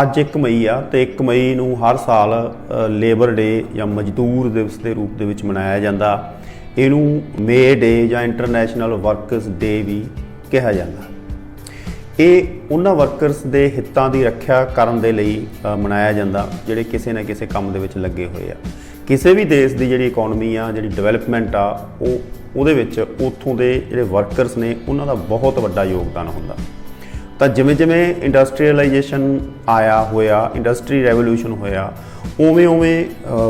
ਅੱਜ 1 ਮਈ ਆ ਤੇ 1 ਮਈ ਨੂੰ ਹਰ ਸਾਲ ਲੇਬਰ ਡੇ ਜਾਂ ਮਜ਼ਦੂਰ ਦਿਵਸ ਦੇ ਰੂਪ ਦੇ ਵਿੱਚ ਮਨਾਇਆ ਜਾਂਦਾ। ਇਹਨੂੰ ਮੇ ਡੇ ਜਾਂ ਇੰਟਰਨੈਸ਼ਨਲ ਵਰਕਰਸ ਡੇ ਵੀ ਕਿਹਾ ਜਾਂਦਾ। ਇਹ ਉਹਨਾਂ ਵਰਕਰਸ ਦੇ ਹਿੱਤਾਂ ਦੀ ਰੱਖਿਆ ਕਰਨ ਦੇ ਲਈ ਮਨਾਇਆ ਜਾਂਦਾ, ਜਿਹੜੇ ਕਿਸੇ ਨਾ ਕਿਸੇ ਕੰਮ ਦੇ ਵਿੱਚ ਲੱਗੇ ਹੋਏ ਆ। ਕਿਸੇ ਵੀ ਦੇਸ਼ ਦੀ ਜਿਹੜੀ ਇਕਨੋਮੀ ਆ, ਜਿਹੜੀ ਡਿਵੈਲਪਮੈਂਟ ਆ, ਉਹ ਉਹਦੇ ਵਿੱਚ ਉੱਥੋਂ ਦੇ ਜਿਹੜੇ ਵਰਕਰਸ ਨੇ, ਉਹਨਾਂ ਦਾ ਬਹੁਤ ਵੱਡਾ ਯੋਗਦਾਨ ਹੁੰਦਾ। ਤਾਂ ਜਿਵੇਂ ਜਿਵੇਂ ਇੰਡਸਟਰੀਅਲਾਈਜੇਸ਼ਨ ਆਇਆ ਹੋਇਆ ਇੰਡਸਟਰੀ ਰੈਵੋਲੂਸ਼ਨ ਹੋਇਆ, ਉਵੇਂ ਉਵੇਂ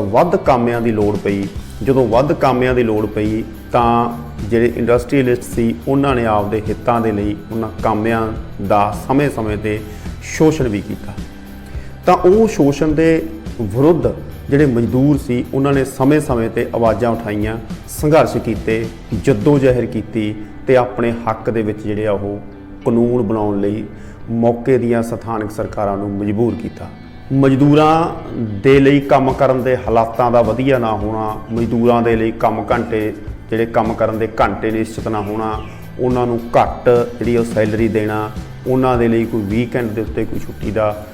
ਵੱਧ ਕਾਮਿਆਂ ਦੀ ਲੋੜ ਪਈ। ਜਦੋਂ ਵੱਧ ਕਾਮਿਆਂ ਦੀ ਲੋੜ ਪਈ, ਤਾਂ ਜਿਹੜੇ ਇੰਡਸਟਰੀਅਲਿਸਟ ਸੀ, ਉਹਨਾਂ ਨੇ ਆਪਦੇ ਹਿੱਤਾਂ ਦੇ ਲਈ ਉਹਨਾਂ ਕਾਮਿਆਂ ਦਾ ਸਮੇਂ-ਸਮੇਂ ਤੇ ਸ਼ੋਸ਼ਣ ਵੀ ਕੀਤਾ। ਤਾਂ ਉਹ ਸ਼ੋਸ਼ਣ ਦੇ ਵਿਰੁੱਧ ਜਿਹੜੇ ਮਜ਼ਦੂਰ ਸੀ, ਉਹਨਾਂ ਨੇ ਸਮੇਂ-ਸਮੇਂ ਤੇ ਆਵਾਜ਼ਾਂ ਉਠਾਈਆਂ, ਸੰਘਰਸ਼ ਕੀਤੇ, ਜੱਦੋ-ਜਹਿਰ ਕੀਤੀ ਤੇ ਆਪਣੇ ਹੱਕ ਦੇ ਵਿੱਚ ਜਿਹੜੇ ਆ ਉਹ ਕਾਨੂੰਨ ਬਣਾਉਣ ਲਈ ਮੌਕੇ ਦੀਆਂ ਸਥਾਨਕ ਸਰਕਾਰਾਂ ਨੂੰ ਮਜਬੂਰ ਕੀਤਾ। ਮਜ਼ਦੂਰਾਂ ਦੇ ਲਈ ਕੰਮ ਕਰਨ ਦੇ ਹਾਲਾਤਾਂ ਦਾ ਵਧੀਆ ਨਾ ਹੋਣਾ, ਮਜ਼ਦੂਰਾਂ ਦੇ ਲਈ ਕੰਮ ਘੰਟੇ, ਜਿਹੜੇ ਕੰਮ ਕਰਨ ਦੇ ਘੰਟੇ ਨਿਸ਼ਚਿਤ ਨਾ ਹੋਣਾ, ਉਹਨਾਂ ਨੂੰ ਘੱਟ ਜਿਹੜੀ ਉਹ ਸੈਲਰੀ ਦੇਣਾ, ਉਹਨਾਂ ਦੇ ਲਈ ਕੋਈ ਵੀਕਐਂਡ ਦੇ ਉੱਤੇ ਕੋਈ ਛੁੱਟੀ ਦਾ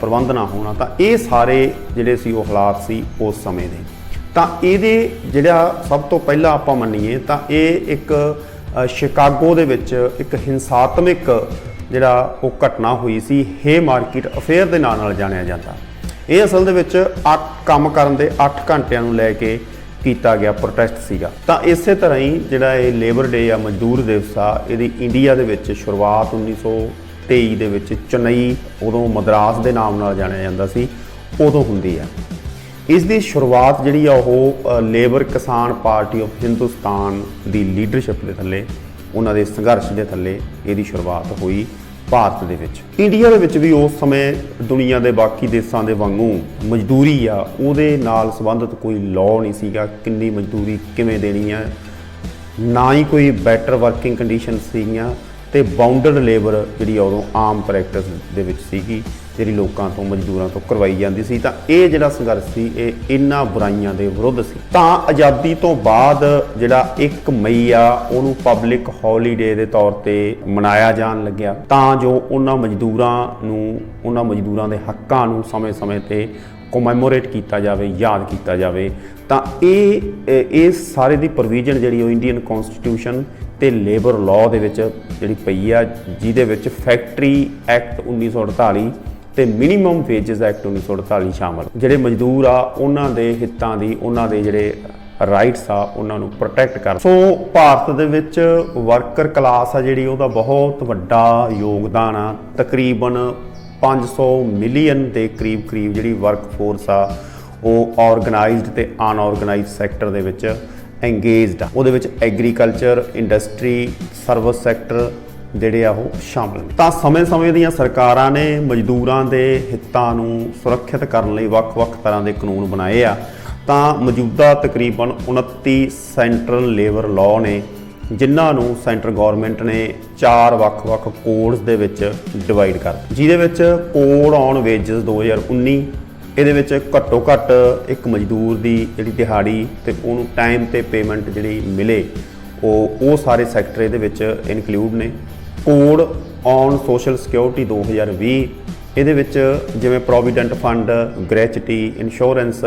ਪ੍ਰਬੰਧ ਨਾ ਹੋਣਾ, ਤਾਂ ਇਹ ਸਾਰੇ ਜਿਹੜੇ ਸੀ ਉਹ ਹਾਲਾਤ ਸੀ ਉਸ ਸਮੇਂ ਦੇ। ਤਾਂ ਇਹਦੇ ਜਿਹੜਾ ਸਭ ਤੋਂ ਪਹਿਲਾਂ ਆਪਾਂ ਮੰਨੀਏ, ਤਾਂ ਇਹ ਇੱਕ ਸ਼ਿਕਾਗੋ ਦੇ ਵਿੱਚ ਇੱਕ ਹਿੰਸਾਤਮਕ ਜਿਹੜਾ ਉਹ ਘਟਨਾ ਹੋਈ ਸੀ, ਹੇ ਮਾਰਕੀਟ ਅਫੇਅਰ ਦੇ ਨਾਂ ਨਾਲ ਜਾਣਿਆ ਜਾਂਦਾ। ਇਹ ਅਸਲ ਦੇ ਵਿੱਚ ਅੱਠ ਕੰਮ ਕਰਨ ਦੇ 8 ਘੰਟਿਆਂ ਨੂੰ ਲੈ ਕੇ ਕੀਤਾ ਗਿਆ ਪ੍ਰੋਟੈਸਟ ਸੀਗਾ। ਤਾਂ ਇਸੇ ਤਰ੍ਹਾਂ ਹੀ ਜਿਹੜਾ ਇਹ ਲੇਬਰ ਡੇ ਆ ਮਜ਼ਦੂਰ ਦਿਵਸ ਆ, ਇਹਦੀ ਇੰਡੀਆ ਦੇ ਵਿੱਚ ਸ਼ੁਰੂਆਤ 1923 ਦੇ ਵਿੱਚ ਚੇਨਈ, ਉਦੋਂ ਮਦਰਾਸ ਦੇ ਨਾਮ ਨਾਲ ਜਾਣਿਆ ਜਾਂਦਾ ਸੀ, ਉਦੋਂ ਹੁੰਦੀ ਆ। ਇਸ ਦੀ ਸ਼ੁਰੂਆਤ ਜਿਹੜੀ ਆ ਉਹ labour Kisan party of Hindustan the leadership ਦੇ ਥੱਲੇ, ਉਹਨਾਂ ਦੇ ਸੰਘਰਸ਼ ਦੇ ਥੱਲੇ ਇਹਦੀ ਸ਼ੁਰੂਆਤ ਹੋਈ ਭਾਰਤ ਦੇ ਵਿੱਚ। ਇੰਡੀਆ ਦੇ ਵਿੱਚ ਵੀ ਉਸ ਸਮੇਂ ਦੁਨੀਆ ਦੇ ਬਾਕੀ ਦੇਸ਼ਾਂ ਦੇ ਵਾਂਗੂ ਮਜ਼ਦੂਰੀ ਆ, ਉਹਦੇ ਨਾਲ ਸੰਬੰਧਿਤ ਕੋਈ ਲਾਅ ਨਹੀਂ ਸੀਗਾ, ਕਿੰਨੀ ਮਜ਼ਦੂਰੀ ਕਿਵੇਂ ਦੇਣੀ ਆ, ਨਾ ਹੀ ਕੋਈ ਬੈਟਰ ਵਰਕਿੰਗ ਕੰਡੀਸ਼ਨ ਸੀਗੀਆਂ ਤੇ ਬਾਉਂਡਡ ਲੇਬਰ ਜਿਹੜੀ ਉਦੋਂ ਆਮ ਪ੍ਰੈਕਟਿਸ ਦੇ ਵਿੱਚ ਸੀਗੀ, ਜਿਹੜੀ ਲੋਕਾਂ ਤੋਂ, ਮਜ਼ਦੂਰਾਂ ਤੋਂ ਕਰਵਾਈ ਜਾਂਦੀ ਸੀ। ਤਾਂ ਇਹ ਜਿਹੜਾ ਸੰਘਰਸ਼ ਸੀ, ਇਹ ਇਹਨਾਂ ਬੁਰਾਈਆਂ ਦੇ ਵਿਰੁੱਧ ਸੀ। ਤਾਂ ਆਜ਼ਾਦੀ ਤੋਂ ਬਾਅਦ ਜਿਹੜਾ 1 ਮਈ ਆ, ਉਹਨੂੰ ਪਬਲਿਕ ਹੌਲੀਡੇ ਦੇ ਤੌਰ ਤੇ ਮਨਾਇਆ ਜਾਣ ਲੱਗਿਆ। ਤਾਂ ਜੋ ਉਹਨਾਂ ਮਜ਼ਦੂਰਾਂ ਨੂੰ, ਉਹਨਾਂ ਮਜ਼ਦੂਰਾਂ ਦੇ ਹੱਕਾਂ ਨੂੰ ਸਮੇਂ-ਸਮੇਂ ਤੇ ਕੋਮੈਮੋਰੇਟ ਕੀਤਾ ਜਾਵੇ, ਯਾਦ ਕੀਤਾ ਜਾਵੇ। ਤਾਂ ਇਹ, ਇਹ- ਇਹ ਸਾਰੇ ਦੀ ਪ੍ਰੋਵੀਜ਼ਨ ਜਿਹੜੀ ਉਹ ਇੰਡੀਅਨ ਕਨਸਟੀਟਿਊਸ਼ਨ ਤੇ ਲੇਬਰ ਲਾਅ ਦੇ ਵਿੱਚ ਜਿਹੜੀ ਪਈ ਆ, ਜਿਹਦੇ ਵਿੱਚ ਫੈਕਟਰੀ ਐਕਟ 1948 ਤੇ ਮਿਨੀਮਮ ਵੇਜਸ ਐਕਟ 1948 ਸ਼ਾਮਲ। ਜਿਹੜੇ ਮਜ਼ਦੂਰ ਆ, ਉਹਨਾਂ ਦੇ ਹਿੱਤਾਂ ਦੀ, ਉਹਨਾਂ ਦੇ ਜਿਹੜੇ ਰਾਈਟਸ ਆ, ਉਹਨਾਂ ਨੂੰ ਪ੍ਰੋਟੈਕਟ ਕਰ। ਸੋ ਭਾਰਤ ਦੇ ਵਿੱਚ ਵਰਕਰ ਕਲਾਸ ਆ ਜਿਹੜੀ, ਉਹਦਾ ਬਹੁਤ ਵੱਡਾ ਯੋਗਦਾਨ ਆ। ਤਕਰੀਬਨ 500 ਮਿਲੀਅਨ ਦੇ ਕਰੀਬ ਕਰੀਬ ਜਿਹੜੀ ਵਰਕ ਫੋਰਸ ਆ, ਉਹ ਆਰਗੇਨਾਈਜ਼ਡ ਤੇ ਅਨਆਰਗੇਨਾਈਜ਼ਡ ਸੈਕਟਰ ਦੇ ਵਿੱਚ ਐਂਗੇਜਡ ਆ। ਉਹਦੇ ਵਿੱਚ ਐਗਰੀਕਲਚਰ ਇੰਡਸਟਰੀ ਸਰਵਿਸ ਸੈਕਟਰ ਜਿਹੜੇ ਆ ਉਹ ਸ਼ਾਮਲ ਨੇ। ਤਾਂ ਸਮੇਂ-ਸਮੇਂ ਦੀਆਂ ਸਰਕਾਰਾਂ ਨੇ ਮਜ਼ਦੂਰਾਂ ਦੇ ਹਿੱਤਾਂ ਨੂੰ ਸੁਰੱਖਿਅਤ ਕਰਨ ਲਈ ਵੱਖ-ਵੱਖ ਤਰ੍ਹਾਂ ਦੇ ਕਾਨੂੰਨ ਬਣਾਏ ਆ। ਤਾਂ ਮੌਜੂਦਾ ਤਕਰੀਬਨ 29 ਸੈਂਟਰਲ ਲੇਬਰ ਲਾਅ ਨੇ, ਜਿਨ੍ਹਾਂ ਨੂੰ ਸੈਂਟਰ ਗਵਰਨਮੈਂਟ ਨੇ ਚਾਰ ਵੱਖ-ਵੱਖ ਕੋਡਸ ਦੇ ਵਿੱਚ ਡਿਵਾਈਡ ਕਰ ਜਿਹਦੇ ਵਿੱਚ ਕੋਡ ਔਨ ਵੇਜਸ 2019 ਇਹਦੇ ਵਿੱਚ ਘੱਟੋ ਘੱਟ ਇੱਕ ਮਜ਼ਦੂਰ ਦੀ ਜਿਹੜੀ ਦਿਹਾੜੀ ਤੇ ਉਹਨੂੰ ਟਾਈਮ ਤੇ ਪੇਮੈਂਟ ਜਿਹੜੀ ਮਿਲੇ, ਉਹ ਉਹ ਸਾਰੇ ਸੈਕਟਰ ਇਹਦੇ ਵਿੱਚ ਇਨਕਲੂਡ ਨੇ। ਕੋਡ ਔਨ ਸੋਸ਼ਲ ਸਿਕਿਉਰਿਟੀ 2020 ਇਹਦੇ ਵਿੱਚ ਜਿਵੇਂ provident fund gratuity insurance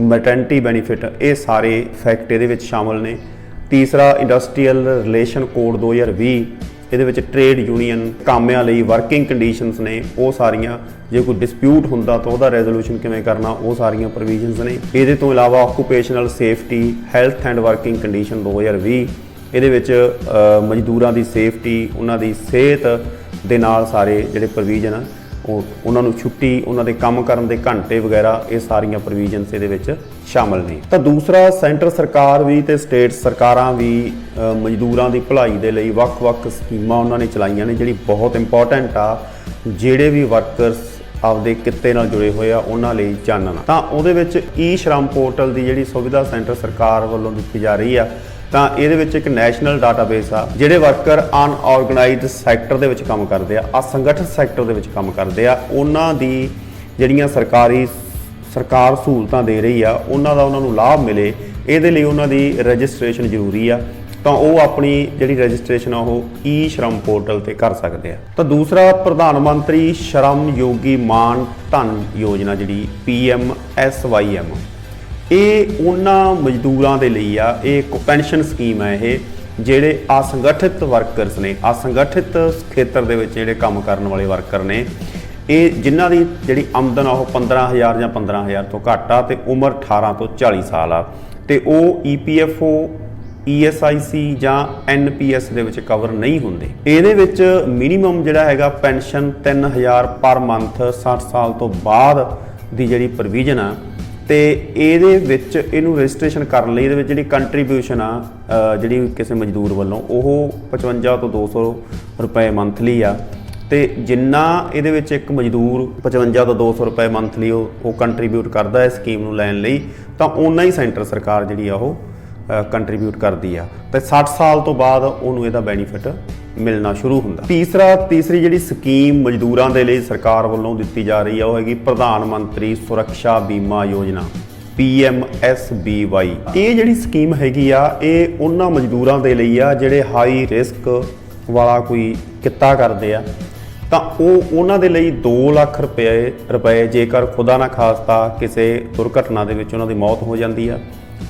maternity benefit ਇਹ ਸਾਰੇ ਫੈਕਟ ਇਹਦੇ ਵਿੱਚ ਸ਼ਾਮਲ ਨੇ। ਤੀਸਰਾ ਇੰਡਸਟਰੀਅਲ ਰਿਲੇਸ਼ਨ ਕੋਡ 2020 ਇਹਦੇ ਵਿੱਚ ਟ੍ਰੇਡ ਯੂਨੀਅਨ ਕਾਮਿਆਂ ਲਈ ਵਰਕਿੰਗ ਕੰਡੀਸ਼ਨਸ ਨੇ, ਉਹ ਸਾਰੀਆਂ, ਜੇ ਕੋਈ ਡਿਸਪਿਊਟ ਹੁੰਦਾ ਤਾਂ ਉਹਦਾ ਰੈਜ਼ੋਲੂਸ਼ਨ ਕਿਵੇਂ ਕਰਨਾ, ਉਹ ਸਾਰੀਆਂ ਪ੍ਰੋਵੀਜ਼ਨਸ ਨੇ। ਇਹਦੇ ਤੋਂ ਇਲਾਵਾ occupational safety health and working condition 2020 ਇਹਦੇ ਵਿੱਚ ਮਜ਼ਦੂਰਾਂ ਦੀ ਸੇਫਟੀ ਉਹਨਾਂ ਦੀ ਸਿਹਤ ਦੇ ਨਾਲ ਸਾਰੇ ਜਿਹੜੇ ਪ੍ਰੋਵੀਜ਼ਨ ਆ ਉਹ ਉਹਨਾਂ ਨੂੰ ਛੁੱਟੀ, ਉਹਨਾਂ ਦੇ ਕੰਮ ਕਰਨ ਦੇ ਘੰਟੇ ਵਗੈਰਾ ਇਹ ਸਾਰੀਆਂ ਪ੍ਰੋਵੀਜ਼ਨਸ ਇਹਦੇ ਵਿੱਚ ਸ਼ਾਮਲ ਨੇ। ਤਾਂ ਦੂਸਰਾ, ਸੈਂਟਰ ਸਰਕਾਰ ਵੀ ਤੇ ਸਟੇਟ ਸਰਕਾਰਾਂ ਵੀ ਮਜ਼ਦੂਰਾਂ ਦੀ ਭਲਾਈ ਦੇ ਲਈ ਵੱਖ-ਵੱਖ ਸਕੀਮਾਂ ਉਹਨਾਂ ਨੇ ਚਲਾਈਆਂ ਨੇ, ਜਿਹੜੀ ਬਹੁਤ ਇੰਪੋਰਟੈਂਟ ਆ, ਜਿਹੜੇ ਵੀ ਵਰਕਰਸ ਆਪਦੇ ਕਿੱਤੇ ਨਾਲ ਜੁੜੇ ਹੋਏ ਆ, ਉਹਨਾਂ ਲਈ ਜਾਣਨਾ ਤਾਂ ਉਹਦੇ ਵਿੱਚ ਈ ਸ਼ਰਮ ਪੋਰਟਲ ਦੀ ਜਿਹੜੀ ਸੁਵਿਧਾ ਸੈਂਟਰ ਸਰਕਾਰ ਵੱਲੋਂ ਦਿੱਤੀ ਜਾ ਰਹੀ ਆ ਤਾਂ ਇਹਦੇ ਵਿੱਚ ਇੱਕ ਨੈਸ਼ਨਲ ਡਾਟਾਬੇਸ ਆ, ਜਿਹੜੇ ਵਰਕਰ ਅਨਆਰਗੇਨਾਈਜ਼ਡ ਸੈਕਟਰ ਦੇ ਵਿੱਚ ਕੰਮ ਕਰਦੇ ਆ, ਅਸੰਗਠਿਤ ਸੈਕਟਰ ਦੇ ਵਿੱਚ ਕੰਮ ਕਰਦੇ ਆ, ਉਹਨਾਂ ਦੀ ਜਿਹੜੀਆਂ ਸਰਕਾਰੀ ਸਰਕਾਰ ਸਹੂਲਤਾਂ ਦੇ ਰਹੀ ਆ, ਉਹਨਾਂ ਦਾ ਉਹਨਾਂ ਨੂੰ ਲਾਭ ਮਿਲੇ, ਇਹਦੇ ਲਈ ਉਹਨਾਂ ਦੀ ਰਜਿਸਟ੍ਰੇਸ਼ਨ ਜ਼ਰੂਰੀ ਆ, ਤਾਂ ਉਹ ਆਪਣੀ ਜਿਹੜੀ ਰਜਿਸਟ੍ਰੇਸ਼ਨ ਆ, ਉਹ ਈ ਸ਼ਰਮ ਪੋਰਟਲ ਤੇ ਕਰ ਸਕਦੇ ਆ। ਤਾਂ ਦੂਸਰਾ, ਪ੍ਰਧਾਨ ਮੰਤਰੀ ਸ਼ਰਮ ਯੋਗੀ ਮਾਨ ਧਨ ਯੋਜਨਾ ਜਿਹੜੀ ਪੀਐਮ ਐਸਵਾਈਐਮ ਇਹ ਉਹਨਾਂ ਮਜ਼ਦੂਰਾਂ ਦੇ ਲਈ ਆ, ਇਹ ਇੱਕ ਪੈਨਸ਼ਨ ਸਕੀਮ ਹੈ ਇਹ, ਜਿਹੜੇ ਅਸੰਗਠਿਤ ਵਰਕਰਸ ਨੇ, ਅਸੰਗਠਿਤ ਖੇਤਰ ਦੇ ਵਿੱਚ ਜਿਹੜੇ ਕੰਮ ਕਰਨ ਵਾਲੇ ਵਰਕਰ ਨੇ, ਇਹ ਜਿਨ੍ਹਾਂ ਦੀ ਜਿਹੜੀ ਆਮਦਨ ਆ ਉਹ 15000 ਜਾਂ 15000 ਤੋਂ ਘੱਟ ਆ ਤੇ ਉਮਰ 18 ਤੋਂ 40 ਸਾਲ ਆ। ਤੇ ਉਹ E ਈਪੀਐਫਓ ESIC ਜਾਂ NPS ਦੇ ਵਿੱਚ ਕਵਰ ਨਹੀਂ ਹੁੰਦੇ। ਇਹਦੇ ਵਿੱਚ ਮਿਨੀਮਮ ਜਿਹੜਾ ਹੈਗਾ ਪੈਨਸ਼ਨ 3000 ਪਰ ਮੰਥ 60 ਸਾਲ ਤੋਂ ਬਾਅਦ ਦੀ ਜਿਹੜੀ ਪ੍ਰੋਵੀਜ਼ਨ ਆ ਤੇ ਇਹਦੇ ਵਿੱਚ ਇਹਨੂੰ ਰਜਿਸਟ੍ਰੇਸ਼ਨ ਕਰਨ ਲਈ ਇਹਦੇ ਵਿੱਚ ਜਿਹੜੀ ਕੰਟਰੀਬਿਊਸ਼ਨ ਆ ਜਿਹੜੀ ਕਿਸੇ ਮਜ਼ਦੂਰ ਵੱਲੋਂ, ਉਹ 55 ਤੋਂ 200 ਰੁਪਏ ਮੰਥਲੀ ਆ। ਤੇ ਜਿੰਨਾ ਇਹਦੇ ਵਿੱਚ ਇੱਕ ਮਜ਼ਦੂਰ 55 ਤੋਂ 200 ਰੁਪਏ ਮੰਥਲੀ ਉਹ ਉਹ ਕੰਟਰੀਬਿਊਟ ਕਰਦਾ ਹੈ ਸਕੀਮ ਨੂੰ ਲੈਣ ਲਈ, ਤਾਂ ਉਨਾ ਹੀ ਸੈਂਟਰ ਸਰਕਾਰ ਜਿਹੜੀ ਆ ਉਹ ਕੰਟਰੀਬਿਊਟ ਕਰਦੀ ਆ। ਤੇ 60 ਸਾਲ ਤੋਂ ਬਾਅਦ ਉਹਨੂੰ ਇਹਦਾ ਬੈਨੀਫਿਟ ਮਿਲਣਾ ਸ਼ੁਰੂ ਹੁੰਦਾ। ਤੀਸਰਾ, ਤੀਸਰੀ ਜਿਹੜੀ ਸਕੀਮ ਮਜ਼ਦੂਰਾਂ ਦੇ ਲਈ ਸਰਕਾਰ ਵੱਲੋਂ ਦਿੱਤੀ ਜਾ ਰਹੀ ਆ, ਉਹ ਹੈਗੀ ਪ੍ਰਧਾਨ ਮੰਤਰੀ ਸੁਰੱਖਿਆ ਬੀਮਾ ਯੋਜਨਾ PMSBY ਇਹ ਜਿਹੜੀ ਸਕੀਮ ਹੈਗੀ ਆ, ਇਹ ਉਹਨਾਂ ਮਜ਼ਦੂਰਾਂ ਦੇ ਲਈ ਆ, ਜਿਹੜੇ ਹਾਈ ਰਿਸਕ ਵਾਲਾ ਕੋਈ ਕਿੱਤਾ ਕਰਦੇ ਆ, ਤਾਂ ਉਹ ਉਹਨਾਂ ਦੇ ਲਈ 2 ਲੱਖ ਰੁਪਏ ਰੁਪਏ ਜੇਕਰ ਖੁਦਾ ਨਾ ਖਾਸਤਾ ਕਿਸੇ ਦੁਰਘਟਨਾ ਦੇ ਵਿੱਚ ਉਹਨਾਂ ਦੀ ਮੌਤ ਹੋ ਜਾਂਦੀ ਆ,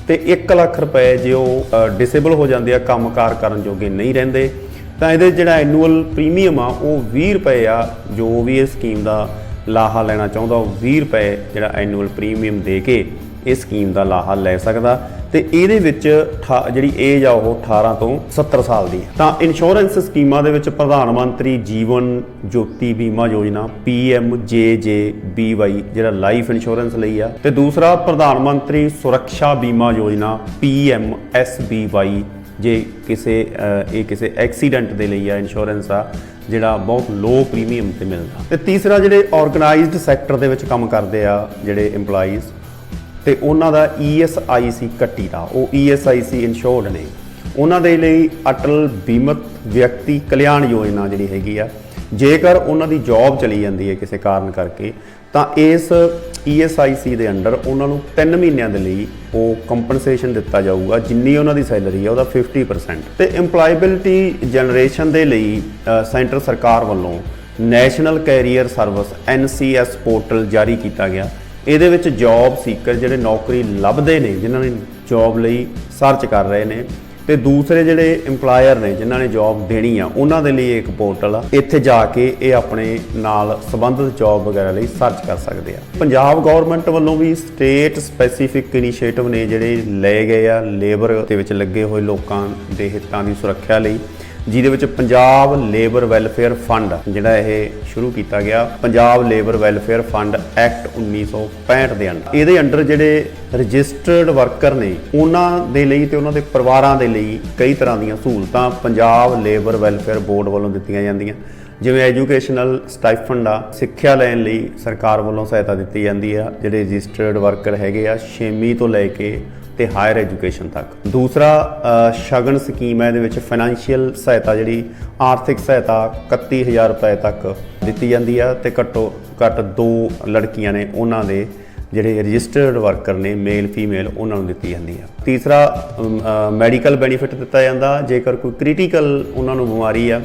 ਤੇ 1 ਲੱਖ ਰੁਪਏ ਜੇ ਉਹ ਡਿਸੇਬਲ ਹੋ ਜਾਂਦੇ ਆ, ਕੰਮਕਾਰ ਕਰਨ ਜੋਗੇ ਨਹੀਂ ਰਹਿੰਦੇ ਤਾਂ ਇਹਦੇ ਜਿਹੜਾ ਐਨੂਅਲ ਪ੍ਰੀਮੀਅਮ ਆ, ਉਹ 20 ਰੁਪਏ ਆ, ਜੋ ਵੀ ਇਹ ਸਕੀਮ ਦਾ ਲਾਹਾ ਲੈਣਾ ਚਾਹੁੰਦਾ, ਉਹ 20 ਰੁਪਏ ਜਿਹੜਾ ਐਨੂਅਲ ਪ੍ਰੀਮੀਅਮ ਦੇ ਕੇ ਇਸ ਸਕੀਮ ਦਾ ਲਾਹਾ ਲੈ ਸਕਦਾ। ਤੇ ਇਹਦੇ ਵਿੱਚ ਠਾ- ਜਿਹੜੀ ਏਜ ਆ, ਉਹ 18 ਤੋਂ 70 ਸਾਲ ਦੀ ਤਾਂ ਇੰਸ਼ੋਰੈਂਸ ਸਕੀਮਾਂ ਦੇ ਵਿੱਚ ਪ੍ਰਧਾਨ ਮੰਤਰੀ ਜੀਵਨ ਜੋਤੀ ਬੀਮਾ ਯੋਜਨਾ PMJJBY ਜਿਹੜਾ ਲਾਈਫ ਇੰਸ਼ੋਰੈਂਸ ਲਈ ਆ। ਤੇ ਦੂਸਰਾ ਪ੍ਰਧਾਨ ਮੰਤਰੀ ਸੁਰੱਖਿਆ ਬੀਮਾ ਯੋਜਨਾ PMSBY ਜੇ ਕਿਸੇ ਇਹ ਕਿਸੇ ਐਕਸੀਡੈਂਟ ਦੇ ਲਈ ਆ ਇੰਸ਼ੋਰੈਂਸ ਆ, ਜਿਹੜਾ ਬਹੁਤ ਲੋ ਪ੍ਰੀਮੀਅਮ ਤੇ ਮਿਲਦਾ। ਤੇ ਤੀਸਰਾ ਜਿਹੜੇ ਆਰਗੇਨਾਈਜ਼ਡ ਸੈਕਟਰ ਦੇ ਵਿੱਚ ਕੰਮ ਕਰਦੇ ਆ ਜਿਹੜੇ EMPLOYEES, ਤੇ ਉਹਨਾਂ ਦਾ ESIC ਕੱਟੀ ਦਾ, ਉਹ ESIC ਇੰਸ਼ੋਰਡ ਨੇ। ਉਹਨਾਂ ਦੇ ਲਈ ਅਟਲ ਬੀਮਤ ਵਿਅਕਤੀ ਕਲਿਆਣ ਯੋਜਨਾ ਜਿਹੜੀ ਹੈਗੀ ਆ, ਜੇਕਰ ਉਹਨਾਂ ਦੀ ਜੌਬ ਚਲੀ ਜਾਂਦੀ ਹੈ ਕਿਸੇ ਕਾਰਨ ਕਰਕੇ ਤਾਂ ਇਸ ESIC ਦੇ ਅੰਡਰ ਉਹਨਾਂ ਨੂੰ 3 ਮਹੀਨਿਆਂ ਦੇ ਲਈ ਉਹ ਕੰਪਨਸੇਸ਼ਨ ਦਿੱਤਾ ਜਾਊਗਾ, ਜਿੰਨੀ ਉਹਨਾਂ ਦੀ ਸੈਲਰੀ ਹੈ ਉਹਦਾ 50% ਤੇ EMPLOYABILITY ਜਨਰੇਸ਼ਨ ਦੇ ਲਈ ਸੈਂਟਰ ਸਰਕਾਰ ਵੱਲੋਂ national career service NCS portal ਜਾਰੀ ਕੀਤਾ ਗਿਆ। ਇਹਦੇ ਵਿੱਚ ਜੌਬ ਸੀਕਰ ਜਿਹੜੇ ਨੌਕਰੀ ਲੱਭਦੇ ਨੇ, ਜਿਨ੍ਹਾਂ ਨੇ ਜੌਬ ਲਈ ਸਰਚ ਕਰ ਰਹੇ ਨੇ ਤੇ ਦੂਸਰੇ ਜਿਹੜੇ EMPLOYER ਨੇ, ਜਿਨ੍ਹਾਂ ਨੇ ਜੌਬ ਦੇਣੀ ਆ, ਉਹਨਾਂ ਦੇ ਲਈ ਇੱਕ ਪੋਰਟਲ ਆ। ਇੱਥੇ ਜਾ ਕੇ ਇਹ ਆਪਣੇ ਨਾਲ ਸੰਬੰਧਿਤ ਜੌਬ ਵਗੈਰਾ ਲਈ ਸਰਚ ਕਰ ਸਕਦੇ ਆ। ਪੰਜਾਬ ਗਵਰਨਮੈਂਟ ਵੱਲੋਂ ਵੀ ਸਟੇਟ ਸਪੈਸੀਫਿਕ ਇਨੀਸ਼ੀਏਟਿਵ ਨੇ ਜਿਹੜੇ ਲਏ ਗਏ ਆ ਲੇਬਰ ਦੇ ਵਿੱਚ ਲੱਗੇ ਹੋਏ ਲੋਕਾਂ ਦੇ ਹਿੱਤਾਂ ਦੀ ਸੁਰੱਖਿਆ ਲਈ। ਜਿਹਦੇ ਵਿੱਚ ਪੰਜਾਬ ਲੇਬਰ ਵੈਲਫੇਅਰ ਫੰਡ, ਜਿਹੜਾ ਇਹ ਸ਼ੁਰੂ ਕੀਤਾ ਗਿਆ, Punjab labour welfare fund act 1965 ਦੇ ਅੰਡਰ। ਇਹਦੇ ਅੰਡਰ ਜਿਹੜੇ ਰਜਿਸਟਰਡ ਵਰਕਰ ਨੇ, ਉਹਨਾਂ ਦੇ ਲਈ ਤੇ ਉਹਨਾਂ ਦੇ ਪਰਿਵਾਰਾਂ ਦੇ ਲਈ ਕਈ ਤਰ੍ਹਾਂ ਦੀਆਂ ਸਹੂਲਤਾਂ ਪੰਜਾਬ ਲੇਬਰ ਵੈਲਫੇਅਰ ਬੋਰਡ ਵੱਲੋਂ ਦਿੱਤੀਆਂ ਜਾਂਦੀਆਂ। ਜਿਵੇਂ ਐਜੂਕੇਸ਼ਨਲ ਸਟਾਈਫੰਡ ਆ, ਸਿੱਖਿਆ ਲੈਣ ਲਈ ਸਰਕਾਰ ਵੱਲੋਂ ਸਹਾਇਤਾ ਦਿੱਤੀ ਜਾਂਦੀ ਆ। ਜਿਹੜੇ ਰਜਿਸਟਰਡ ਵਰਕਰ ਹੈਗੇ ਆ 6ਵੀਂ ਤੋਂ ਲੈ ਕੇ ਤੇ ਹਾਇਰ ਐਜੂਕੇਸ਼ਨ ਤੱਕ। ਦੂਸਰਾ ਸ਼ਗਨ ਸਕੀਮ ਹੈ, ਇਹਦੇ ਵਿੱਚ ਫਾਈਨੈਂਸ਼ੀਅਲ ਸਹਾਇਤਾ ਜਿਹੜੀ ਆਰਥਿਕ ਸਹਾਇਤਾ 31000 ਰੁਪਏ ਤੱਕ ਦਿੱਤੀ ਜਾਂਦੀ ਆ ਤੇ ਘੱਟੋ ਘੱਟ ਦੋ ਲੜਕੀਆਂ ਨੇ ਉਹਨਾਂ ਦੇ ਜਿਹੜੇ ਰਜਿਸਟਰਡ ਵਰਕਰ ਨੇ ਮੇਲ ਫੀਮੇਲ ਉਹਨਾਂ ਨੂੰ ਦਿੱਤੀ ਜਾਂਦੀ ਆ। ਤੀਸਰਾ ਮੈਡੀਕਲ ਬੈਨੀਫਿਟ ਦਿੱਤਾ ਜਾਂਦਾ, ਜੇਕਰ ਕੋਈ ਕ੍ਰਿਟੀਕਲ ਉਹਨਾਂ ਨੂੰ ਬਿਮਾਰੀ ਆ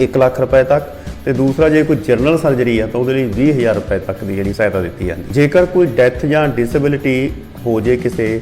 1 ਲੱਖ ਰੁਪਏ ਤੱਕ ਤੇ ਦੂਸਰਾ, ਜੇ ਕੋਈ ਜਨਰਲ ਸਰਜਰੀ ਆ, ਤਾਂ ਉਹਦੇ ਲਈ 20000 ਰੁਪਏ ਤੱਕ ਦੀ ਜਿਹੜੀ ਸਹਾਇਤਾ ਦਿੱਤੀ ਜਾਂਦੀ। ਜੇਕਰ ਕੋਈ ਡੈਥ ਜਾਂ ਡਿਸੇਬਿਲਿਟੀ ਹੋ ਜੇ ਕਿਸੇ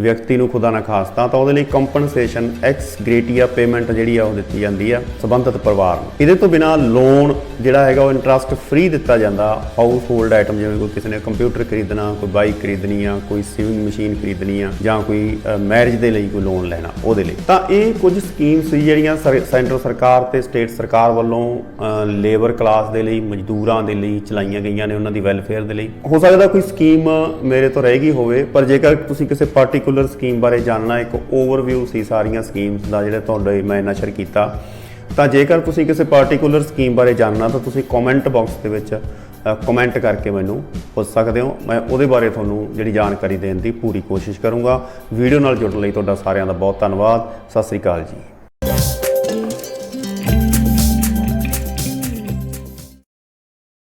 ਵਿਅਕਤੀ ਨੂੰ ਖੁਦਾ ਨਾ ਖਾਸਤਾ, ਤਾਂ ਉਹਦੇ ਲਈ ਕੰਪਨਸੇਸ਼ਨ ਐਕਸ ਗ੍ਰੇਟੀਆ ਪੇਮੈਂਟ ਜਿਹੜੀ ਆ ਉਹ ਦਿੱਤੀ ਜਾਂਦੀ ਆ ਸੰਬੰਧਿਤ ਪਰਿਵਾਰ ਨੂੰ। ਇਹਦੇ ਤੋਂ ਬਿਨਾ ਲੋਨ ਜਿਹੜਾ ਹੈਗਾ ਉਹ ਇੰਟਰਸਟ ਫ੍ਰੀ ਦਿੱਤਾ ਜਾਂਦਾ। ਹਾਊਸ ਹੋਲਡ ਆਈਟਮ ਜਿਵੇਂ ਕੋਈ ਕਿਸੇ ਨੇ ਕੰਪਿਊਟਰ ਖਰੀਦਣਾ, ਕੋਈ ਬਾਈਕ ਖਰੀਦਣੀ ਆ, ਕੋਈ ਸਿਵਿੰਗ ਮਸ਼ੀਨ ਖਰੀਦਣੀ ਆ, ਜਾਂ ਕੋਈ ਮੈਰਿਜ ਦੇ ਲਈ ਕੋਈ ਲੋਨ ਲੈਣਾ ਉਹਦੇ ਲਈ। ਤਾਂ ਇਹ ਕੁਝ ਸਕੀਮ ਸੀ ਜਿਹੜੀਆਂ ਸਰ- ਸੈਂਟਰ ਸਰਕਾਰ ਤੇ ਸਟੇਟ ਸਰਕਾਰ ਵੱਲੋਂ ਲੇਬਰ ਕਲਾਸ ਦੇ ਲਈ, ਮਜ਼ਦੂਰਾਂ ਦੇ ਲਈ ਚਲਾਈਆਂ ਗਈਆਂ ਨੇ ਉਹਨਾਂ ਦੀ ਵੈਲਫੇਅਰ ਦੇ ਲਈ। ਹੋ ਸਕਦਾ ਕੋਈ ਸਕੀਮ ਮੇਰੇ ਤੋਂ ਰਹਿ ਗਈ ਹੋਵੇ, ਪਰ ਜੇਕਰ ਤੁਸੀਂ ਕਿਸੇ ਪਾਰਟੀ ਪਾਰਟਿਕੂਲਰ ਸਕੀਮ ਬਾਰੇ ਜਾਣਨਾ ਇੱਕ ਓਵਰਵਿਊ ਸੀ ਸਾਰੀਆਂ ਸਕੀਮਸ ਦਾ ਜਿਹੜਾ ਤੁਹਾਡੇ ਮੈਂ ਨਸ਼ਰ ਕੀਤਾ। ਤਾਂ ਜੇਕਰ ਤੁਸੀਂ ਕਿਸੇ ਪਾਰਟਿਕੂਲਰ ਸਕੀਮ ਬਾਰੇ ਜਾਣਨਾ ਤਾਂ ਤੁਸੀਂ ਕਮੈਂਟ ਬਾਕਸ ਦੇ ਵਿੱਚ ਕਮੈਂਟ ਕਰਕੇ ਮੈਨੂੰ ਪੁੱਛ ਸਕਦੇ ਹੋ। ਮੈਂ ਉਹਦੇ ਬਾਰੇ ਤੁਹਾਨੂੰ ਜਿਹੜੀ ਜਾਣਕਾਰੀ ਦੇਣ ਦੀ ਪੂਰੀ ਕੋਸ਼ਿਸ਼ ਕਰੂੰਗਾ। ਵੀਡੀਓ ਨਾਲ ਜੁੜਨ ਲਈ ਤੁਹਾਡਾ ਸਾਰਿਆਂ ਦਾ ਬਹੁਤ ਧੰਨਵਾਦ। ਸਤਿ ਸ੍ਰੀ ਅਕਾਲ ਜੀ।